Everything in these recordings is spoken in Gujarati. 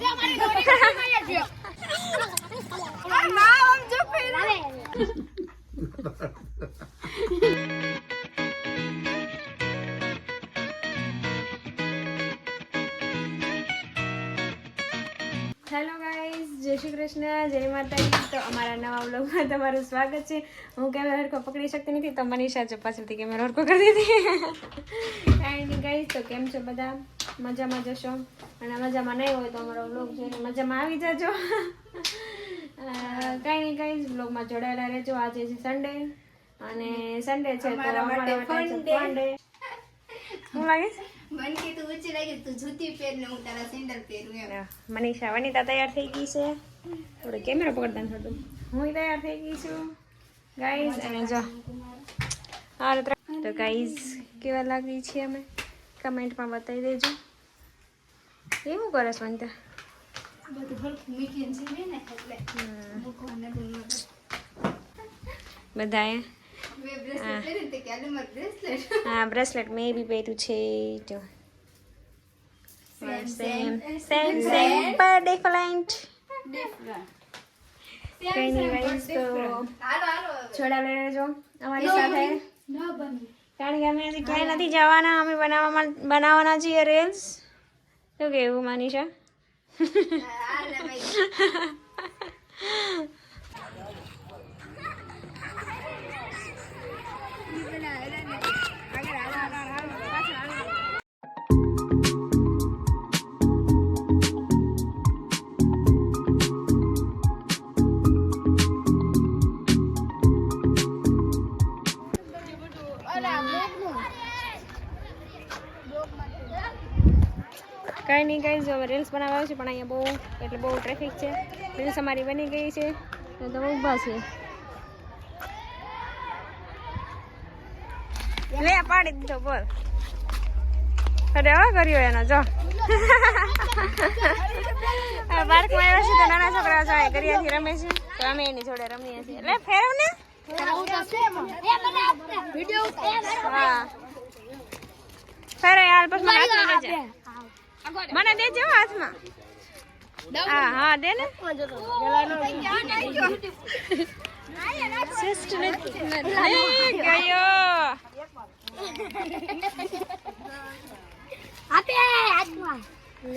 હેલો ગાઈઝ જય શ્રી કૃષ્ણ, જય માતાજી. તો અમારા નવા વ્લોગમાં તમારું સ્વાગત છે. હું કેમેરા હરખો પકડી શકતી નથી, તો મનીષા જો પાછળથી કેમેરા હરખો કરી દીધી. એન્ડ ગાઈઝ તો કેમ છો બધા? મજામાં જશો? અને મજામાં નહીં હોય તો અમારો વ્લોગ જોઈને મજામાં આવી જજો. કંઈ કાંઈ નહીં ગાઈઝ વ્લોગમાં જોડાયેલા રહેજો. આજે છે સન્ડે અને સન્ડે છે તો અમારા માટે ફન ડે શું લાગે છે? કે તું ઊંચી લાગે તું જૂતી પહેર ને હું તારા સેન્ડલ પહેરું એમ. મનીષા વનિતા તૈયાર થઈ ગઈ છે. થોડો કેમેરા પકડતા થતું હું તૈયાર થઈ ગઈ છું. ગાઈઝ અને જો. હા તો ગાઈઝ કેવા લાગી છીએ અમે? કમેન્ટમાં બતાવી દેજો. એવું કરે રૂમમાં બધાએ? હા. બ્રેસલેટ મેં બી પહેર્યું છે જો. સેમ સેમ સેમ પર ડિફરન્ટ કઈ નહીં તો જોડા લઈ લેજો અમારી સાથે. કારણ કે અમે ક્યાંય નથી જવાના અમે બનાવવામાં બનાવવાના છીએ રીલ્સ શું કેવું માનીશા જો રીલ્સ બનાવવા છે, પણ અહીંયા બહુ, એટલે બહુ ટ્રાફિક છે. રીલ્સ અમારી બની ગઈ છે. તો તમે ઊભા છે. લે પાડી દીધો, બોલ. અરે હવે કર્યો એનો, જો. પાર્કમાં આવ્યા છે, તો નાના છોકરા જો ગરિયાથી રમે છે. તો અમે એની જોડે રમીએ છીએ. એટલે ફેરવ ને. હા. ફેરે હાલ પછી હાથમાં લેજે. મને દેજો હાથમાં. હા હા દે ને.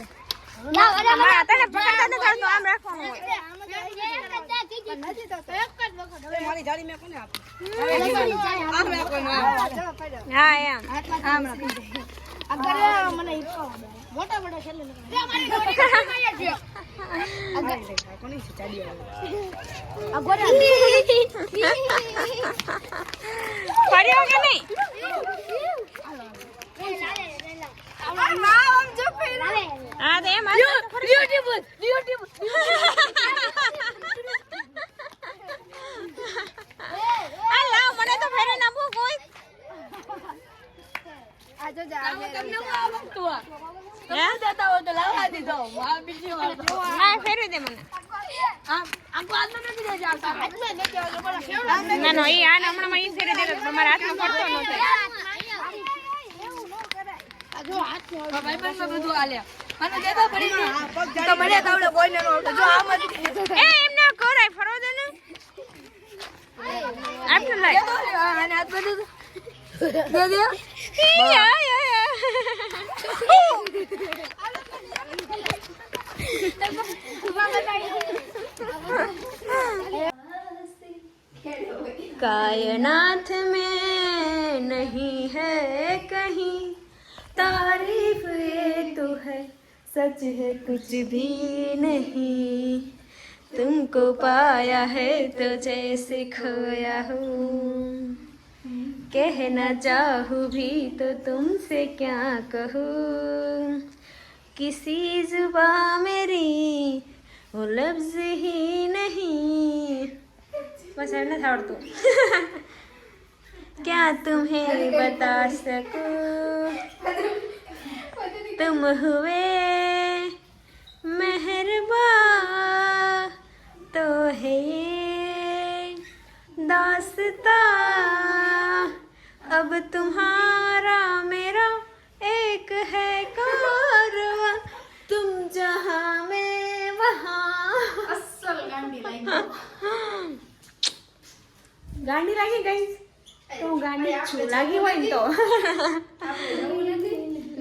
હા તને પકડતા નથી આવડતું, આમ. રાખવાનું હોય હા એમ આમ ફર્યો કે નહીં હા તો એમ આ લાવ મને તો ફેરે નાખવું કોઈ આજો જા હા ફેરવી દે મને ના ના એ આ હમણાં ઈ ફેરવી દે તમારા હાથમાં પડતો નથી એમ ના કરાય ફરવા દે ને. આટલું લાય. ઈ, યા, યા, कायनात में नहीं है कहीं। तारीफ़ ये तो है, सच है कुछ भी नहीं। तुमको पाया है तो जैसे खोया हूँ। कहना चाहूँ भी तो तुमसे क्या कहूँ? किसी जुबा मेरी वो लफ्ज ही नहीं। बस है ना था और तू। क्या तुम्हें बता सकूँ? तुम हुए मेहरबा तो है। ये दासता अब तुम्हारा मेरा एक है कारवा तुम जहाँ में હા અસલ ગાંડી લાગી ગાંડી લાગી ગઈ તો હું ગાંડી જ છું લાગી હોય ને તો આપણે જવું નથી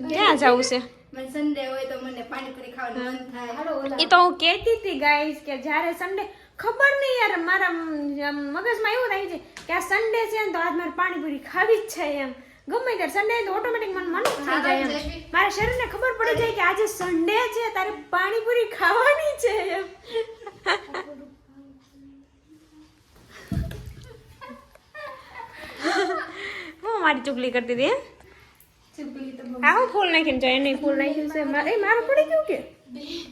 ક્યાં જવું છે મને સન્ડે હોય તો મને પાણીપુરી ખાવાનું મન થાય એ તો હું કહેતી હતી ગાઈસ કે જ્યારે સન્ડે ખબર નહીં યાર મારા મગજમાં એવું થાય છે કે આ સન્ડે છે ને તો આજ મારે પાણીપુરી ખાવી જ છે એમ. ગમે ત્યારે સન્ડે તો ઓટોમેટિક મને મન થઈ જાય એમ. મારા શરીરને ખબર પડી જાય કે આજે સન્ડે છે તારે પાણીપુરી ખાવાની છે એમ. હું મારી ચુગલી કરતી હતી આ હું ફૂલ નાખીને જાય નહીં ફૂલ નાખ્યું છે એ મારું પડી ગયું કે?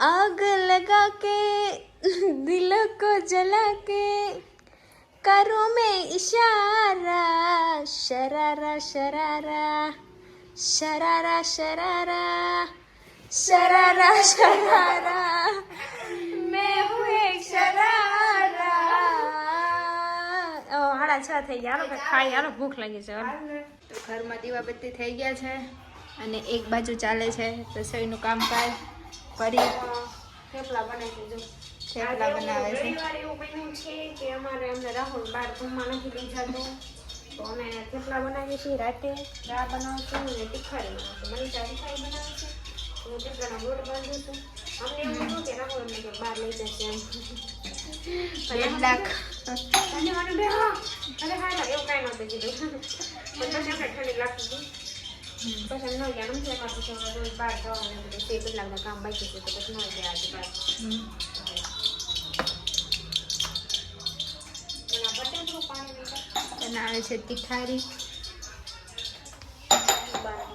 आग लगा के दिल को जला के करो मैं इशारा शरारा शरारा शरारा शरारा शरारा शरारा मैं हूँ एक शरारा ઓ હાડા છ થઈ ગયા હાલો કંઈક ખાઈ હાલો ભૂખ લાગી છે હાલો. તો ઘરમાં દીવાબત્તી થઈ ગયા છે અને એક બાજુ ચાલે છે રસોઈનું કામકાજ ફરી થેપલા બનાવી દીધું. થેપલા બનાવે છે. એવું બન્યું છે કે અમારે અમને રાહુલ બહાર ઘૂમવા નથી લઈ જતો તો અમે થેપલા બનાવીએ છીએ રાતે. દાળ બનાવશું અને તીખારી બનાવશું. મનીષા તીખારી બનાવે છે હું થેપલાનો લોટ બાંધું છું અમને એવું હતું કે રાહુલ અમને બહાર લઈ જશે એમ. લાખ મને અરે હા. એવું કાંઈ નહોતું કીધું. પછી આપણે ઠંડી લાગતી હતી. પછી એમ ન ગયા નથી પછી તો રોજ તે કેટલા કામ બાકી છે તો પછી ન ગયા આજે બહાર બનાવે છે તિખારી?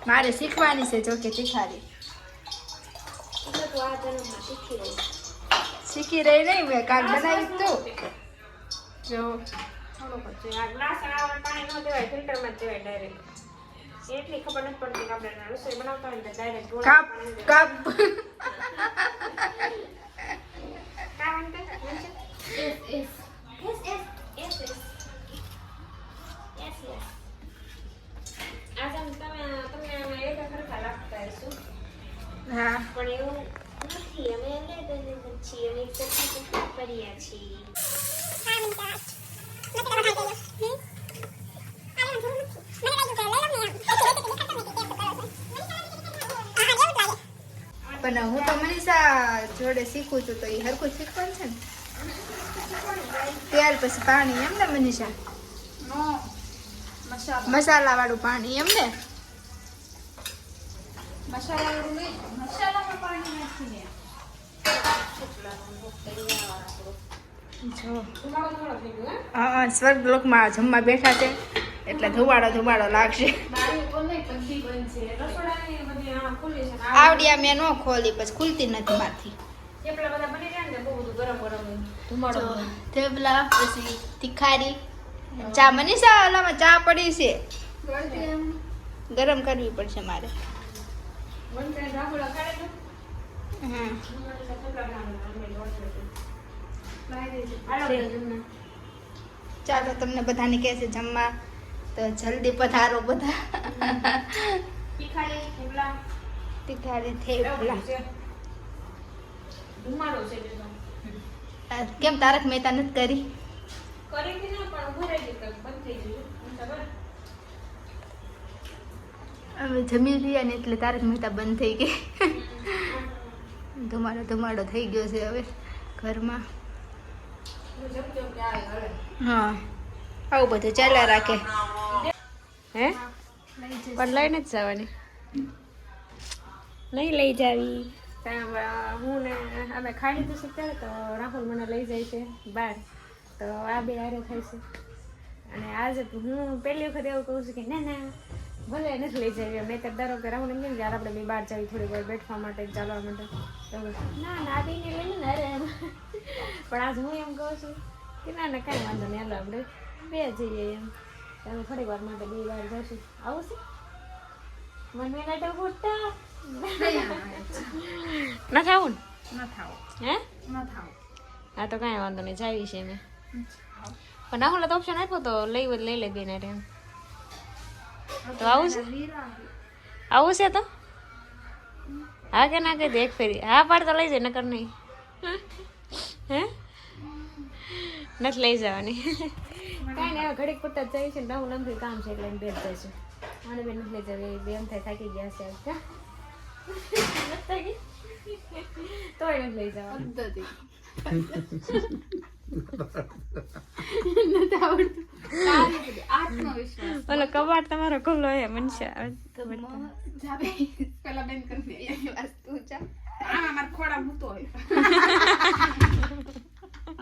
મારે શીખવાની છે જોકે તિખારી. શીખી રહી નહીં, મેં કાલ બનાવી તું. જો. થોડુંક જ છે. ગ્લાસ પાણી ન દેવાય, ફિલ્ટરમાં જ દેવાય ડાયરેક્ટ એટલી ખબર નથી પડતી કે આપણે રસોઈ બનાવતા હોય ડાયરેક્ટ કાપ કાપ. હા. પણ એવું નથી. અમે અલગ છીએ અમે એક સરખી સરખી કર્યા છીએ. પણ હું તો મનીષા જોડે શીખું છું તો એ હરખું શીખવાનું છે ને? ત્યાર પછી પાણી એમ ને મનીષા? મસાલા વાળું પાણી એમ ને? હા, સ્વર્ગલોકમાં જમવા બેઠા છે. એટલે ધુમાડો ધુમાડો લાગશે. રસોડાની આ ખુલ્લી છે. ને આ આવડિયા મેં ન ખોલી પછી ખુલતી નથી મારથી. થેપલા પછી તીખારી ચા મનીષા ઓલામાં ચા પડી છે. ગરમ કરવી પડશે મારે. ચાલો તમને બધાને કહેશે જમવા. તો જલ્દી પધારો બધા. તીખારી, થેપલા, કેમ તારક મહેતા નથી કરી? અમે જમી રહ્યા ને એટલે તારક મહેતા બંધ થઈ ગઈ. ધુમાડો ધુમાડો થઈ ગયો છે હવે ઘરમાં. હા. આવું બધું ચાલ્યા રાખે. હે? પણ લઈને જ જવાની. નહીં લઈ જાવી. હું ને અમે ખાઈ લીધું છે ત્યારે તો રાહુલ મને લઈ જાય છે બહાર. તો આ બે હારે થાય છે. અને આજે હું પહેલી વખત એવું કહું છું કે ના ના ભલે નથી લઈ જાય મેં તો ધારો કે રાહુલ એમ કે યાર આપણે બે બહાર જવી થોડી વાર બેઠવા માટે ચાલવા માટે. ના ના બેને લઈને ને અરે એમ પણ આજ હું એમ કહું છું કે ના ના કાંઈ વાંધો નહીં હાલો આપણે બે જઈએ એમ. તો અમે થોડીક વાર માટે બે વાર જશું. આવું છે? મને તો ફૂટતા ના આવું ને? ન થાવ હે? ના થાવ હા તો કાંઈ વાંધો નહીં જાવી છે મેં. પણ રાહુલ તો ઓપ્શન આપ્યો તો લઈ લઈ લે બેને એમ. તો આવું છે? આવું છે તો? હા કે ના કહી દે એક ફેરી. હા પાડ તો લઈ જાય નકર નહીં. હે? નથી લઈ જવાની. કાંઈ નહીં ઘડીક પૂરતા જ જાય છે ને બહુ લંબી કામ છે એટલે બેન જાય છે મને બેન નથી લઈ જવી બે એમ થાય થાકી ગયા છે? તોય નથી લઈ જવા. ઓલો કબાટ તમારો ખુલ્લો હે મનસા જાવે પેલા બેન કરી દે વસ્તુ જા. આમાં મારા ખોડા મૂતો હોય.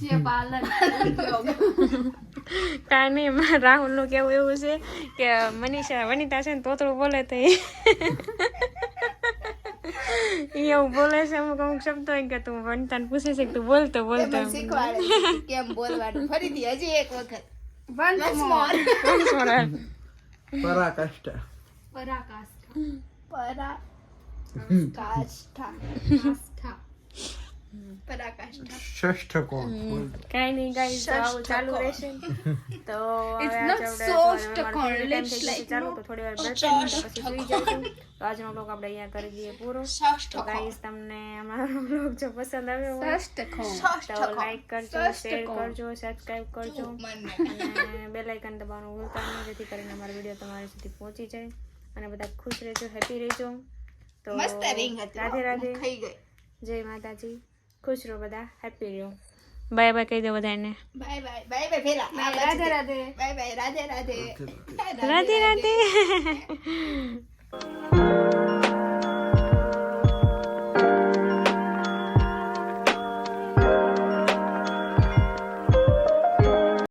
કાંઈ નહીં રાહુલ રાહુલનું કેવું એવું છે કે મનીષા વનિતા છે ને તોતળું બોલે તો એ. એવું બોલે છે અમુક અમુક શબ્દો કે તું વનિતાને પૂછે છે કે તું બોલતો બોલતો કેમ બોલવાનું. ફરીથી હજી એક વખત. પરાકાષ્ઠા. પરાકાષ્ઠા. પરાકાષ્ઠા. પરાકાષ્ઠા ષષ્ઠ કોણ કાંઈ નહીં આવું ચાલુ રહેશે તો વાર Let's થઈ like જશે ચાલુ તો થોડી વાર બેઠીએ પછી સુઈ જઈશું તો આજનો બ્લોગ આપણે અહીંયા કરી દઈએ પૂરો તો ગાઈસ તમને અમારો બ્લોગ જો પસંદ આવ્યો હોય તો લાઈક કરજો શેર કરજો સબસ્ક્રાઇબ કરજો અને બેલ આઇકન દબાવવાનું ભૂલતા નહીં જેથી કરીને અમારો વીડિયો તમારી સુધી પહોંચી જાય અને બધા ખુશ રહેજો હેપી રહેજો તો મસ્ત ring હતી રાધે રાધે જય માતાજી ખુશ રહો બધા. હેપી રહો. બાય બાય કહી દો બધાને બાય બાય. બાય બાય પેલા રાધે રાધે. Bye bye. રાધે રાધે. રાધે રાધે.